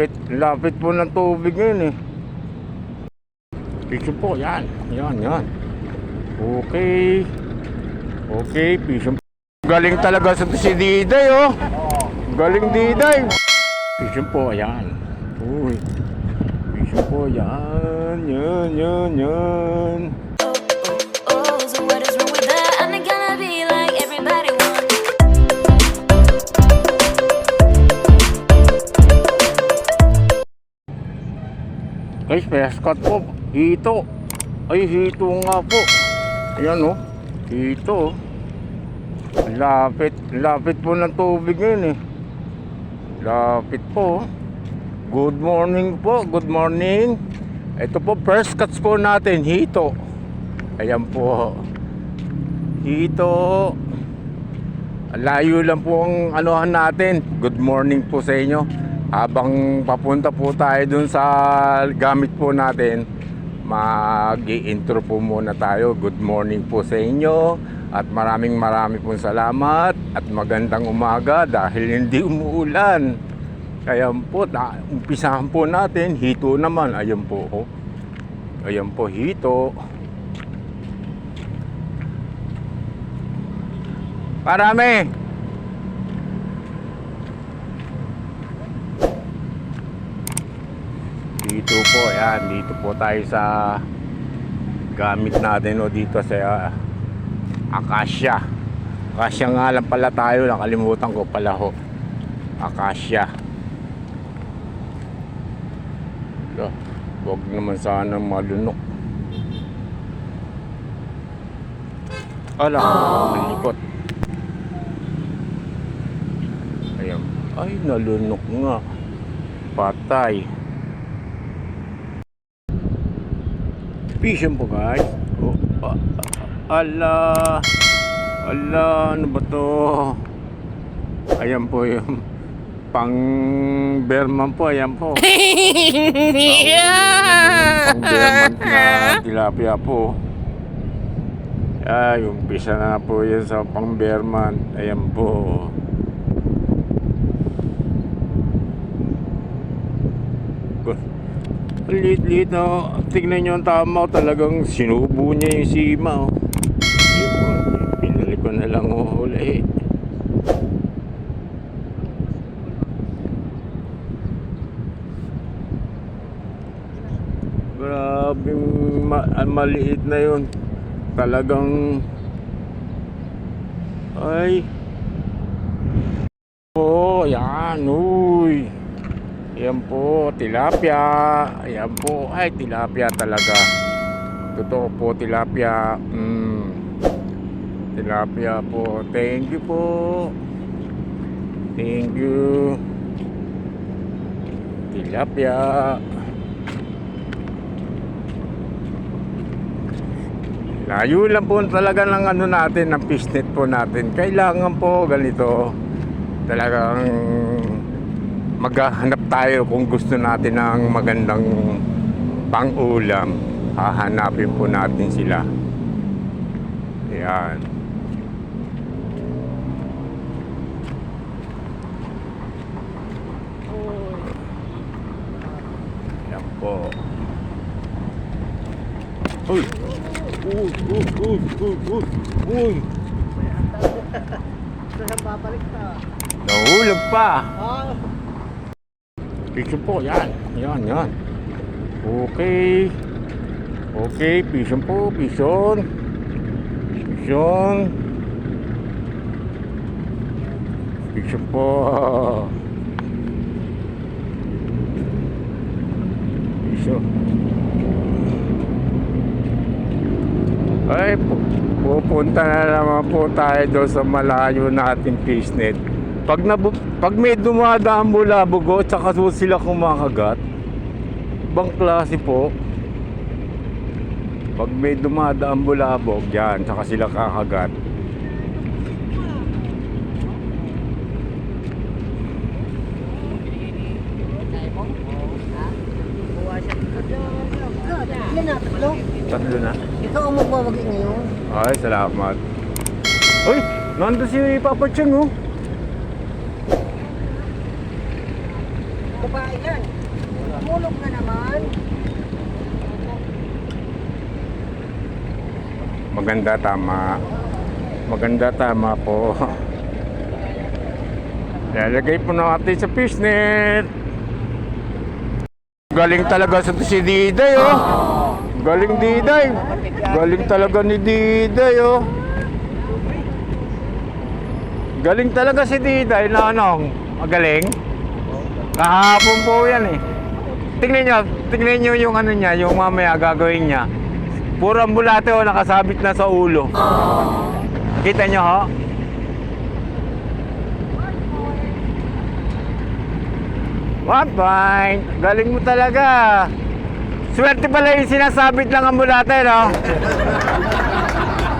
Lapit, lapit po ng tubig ngayon eh. Piso po, yan. Yan, yan. Okay. Okay, piso. Galing talaga sa si Diday oh. Galing Diday. Piso po, yan. Uy. Piso po, yan. Yan, yan, yan. Guys, peskat po. Hito. Ay, hito nga po. Ayan oh. Hito. oh. Lapit. Lapit po ng tubig ngayon eh. Lapit po. oh. Good morning po. Good morning. Ito po, first cuts po natin. Hito. Ayan po. Hito. Layo lang po ang anuhan natin. Good morning po sa inyo. Habang papunta po tayo dun sa gamit po natin, mag intro po muna tayo. Good morning po sa inyo. At maraming maraming pong salamat at magandang umaga dahil hindi umuulan. Kaya po, ta- umpisahan po natin. Hito naman. Ayan po. Oh. Ayan po, hito. Parami! Dito po, yan. Dito po tayo sa gamit natin o dito sa uh, Acacia. Acacia nga lang pala tayo. Nakalimutan ko pala ho. Acacia. Ito, Huwag naman sana malunok. Ala, nalikot. Ayan. Ay, nalunok nga. Patay. Vision po guys. Oh, ah, ala. Ala, ano ba to? Ayan po yung pang Berman po, ayan po. pang Berman na tilapia po. Ay, umpisa na po yan sa pang Berman. Ayan po. Lit-lit na. Tignan nyo ang tama. Talagang sinubo niya yung sima. Oh. Pinali ko na lang oh. Grabe ma- ah, maliit na yun. Talagang ay po, yan, uy. Yan po, tilapia. Yan po, ay tilapia talaga. Totoo po, tilapia. Mm. Tilapia po. Thank you po. Thank you. Tilapia. Layo lang po talaga ng ano natin, ng fishnet po natin. Kailangan po ganito. Talagang maghahanap tayo kung gusto natin ng magandang pang-ulam. Hahanapin po natin sila. Ayan. Ayan po. Uy! Uy! Uy! Uy! Uy! Uy! Uy! Saan babalik ta? Nahulog pa! Ah, Piso po, yan. Yan, yan. Okay. Okay, piso po, pison. Pison. Piso po. Piso. Ay, pu- pupunta na naman po tayo doon sa malayo nating fishnet. Pag, nabu- pag may dumadaan mula bugo, tsaka so sila kumakagat, ibang klase po. Pag may dumadaan bulabog, yan, tsaka sila kakagat. na? Tatlo na. Ikaw ang magwawagi ngayon. Ay, salamat. Uy, nandun si Papa Cheng, oh. Babae yan. Mahulog na naman. Maganda tama. Maganda tama po. Lalagay po natin sa fishnet. Galing talaga sa si Diday oh. Galing Diday. Galing talaga ni Diday oh. Galing talaga si Diday na anong magaling. Kahapon po yan eh. Tingnan nyo, tingnan nyo yung ano niya, yung mamaya gagawin niya. Puro ambulate o nakasabit na sa ulo. Kita nyo ho? One point. Galing mo talaga. Swerte pala yung sinasabit lang ang bulate, no?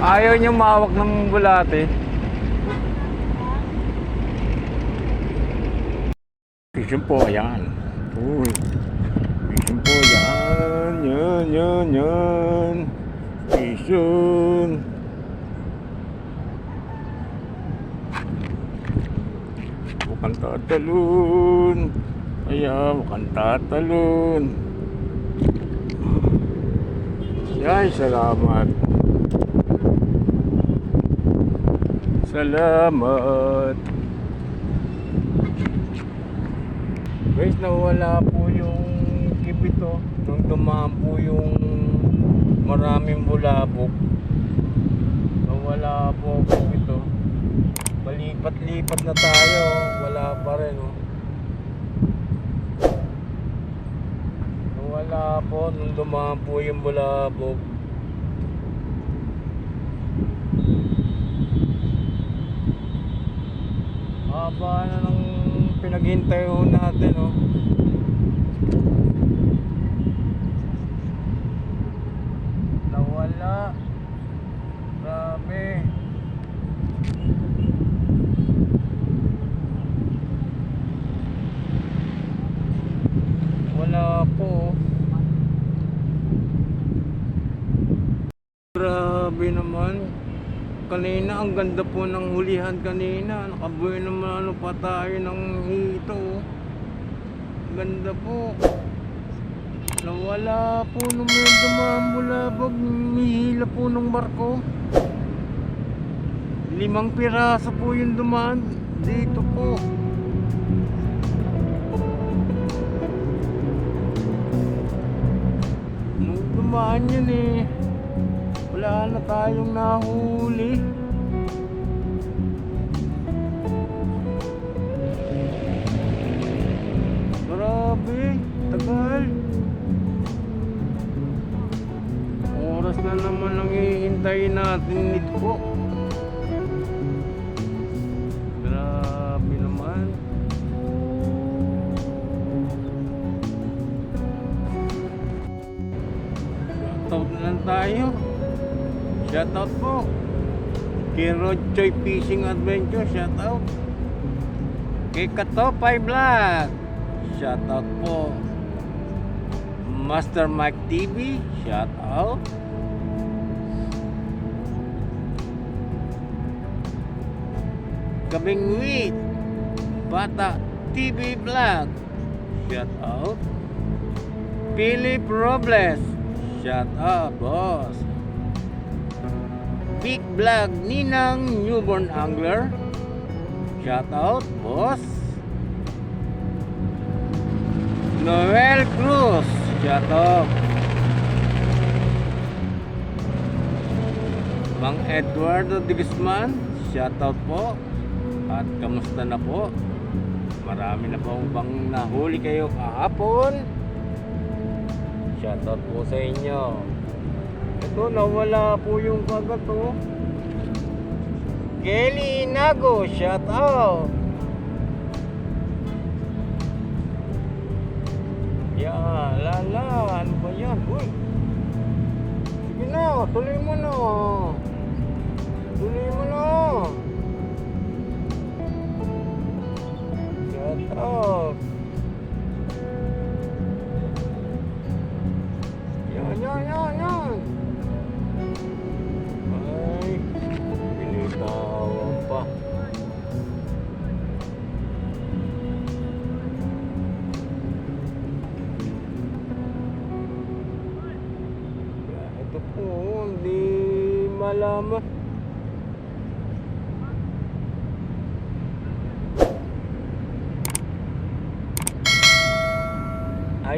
Ayaw niyong mawak ng bulate. Fishing po, ayan. Uy. Fishing po, yan. Yan, yan, yan. Fishing. Bukan tatalon. Ayan, bukan tatalon. Yan, salamat. Salamat. Guys, nawala po yung kibito nung dumaan po yung maraming bulabog. Nawala po ang kibito. Palipat-lipat na tayo. Wala pa rin. Oh. Nawala po nung dumaan po yung bulabog. Haba na ng pinaghintay ho natin, oh. Nawala. Grabe. Wala po. oh. Grabe naman. Kanina, ang ganda po ng hulihan kanina. Nakabuhay naman ano pa tayo ng hito. Ganda po. Nawala po nung may dumamulabog. Mihila po ng barko. Limang piraso po yung dumaan dito po. Nung dumaan yun eh. Wala na tayong nahuli. Grabe, tagal. Oras na naman ang hihintayin natin nito. Grabe naman. Shoutout na tayo. Shoutout po. Kay Rod Choy Fishing Adventure, shoutout. Kay Katopay Vlog, shoutout po. Master Mike TV, shoutout. Kabing Wheat, Bata TV Vlog, shoutout. Philip Robles, shoutout boss. Big Vlog Ninang Newborn Angler. Shout out, boss. Noel Cruz. Shout out. Mang Eduardo de Guzman. Shout out po. At kamusta na po? Marami na po bang nahuli kayo kahapon? Shout out po sa inyo. Ito, nawala po yung kagat, oh. Kelly Inago, shout out. Ya, lala, ano ba yan? Uy. Sige na, tuloy mo na. Tuloy mo na. Shout out.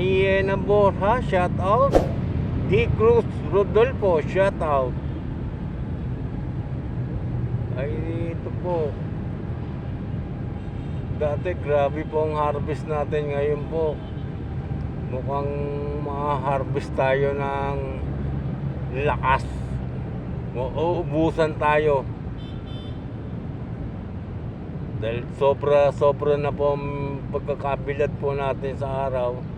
Ayena Borja, shout out. D. Cruz Rodolfo, shout out. Ay, ito po. Dati grabe po ang harvest natin ngayon po. Mukhang ma-harvest tayo ng lakas. Uubusan tayo. Dahil sobra-sobra na po ang pagkakabilad po natin sa araw.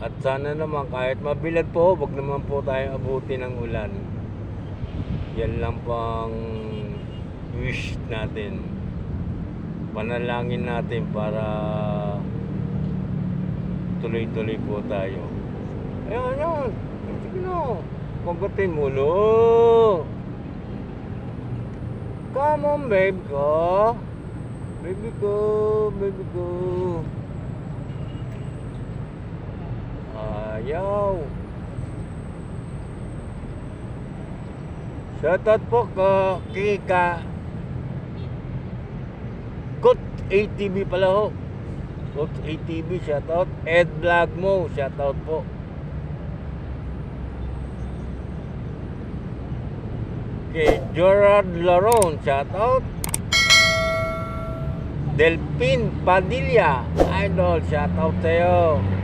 At sana naman kahit mabilad po, wag naman po tayo abuti ng ulan. Yan lang po ang wish natin. Panalangin natin para tuloy-tuloy po tayo. Ayun. Sige na. Pagkatin mo, lo. Come on, babe ko. Baby ko, baby ko. Ayaw. Shoutout po ka Kika. Kot ATV pala ho. Kot ATV, shoutout. Ed Vlog mo, shoutout po. Kay Gerard Laron, shoutout. Delpin Padilla, idol, shoutout sa'yo.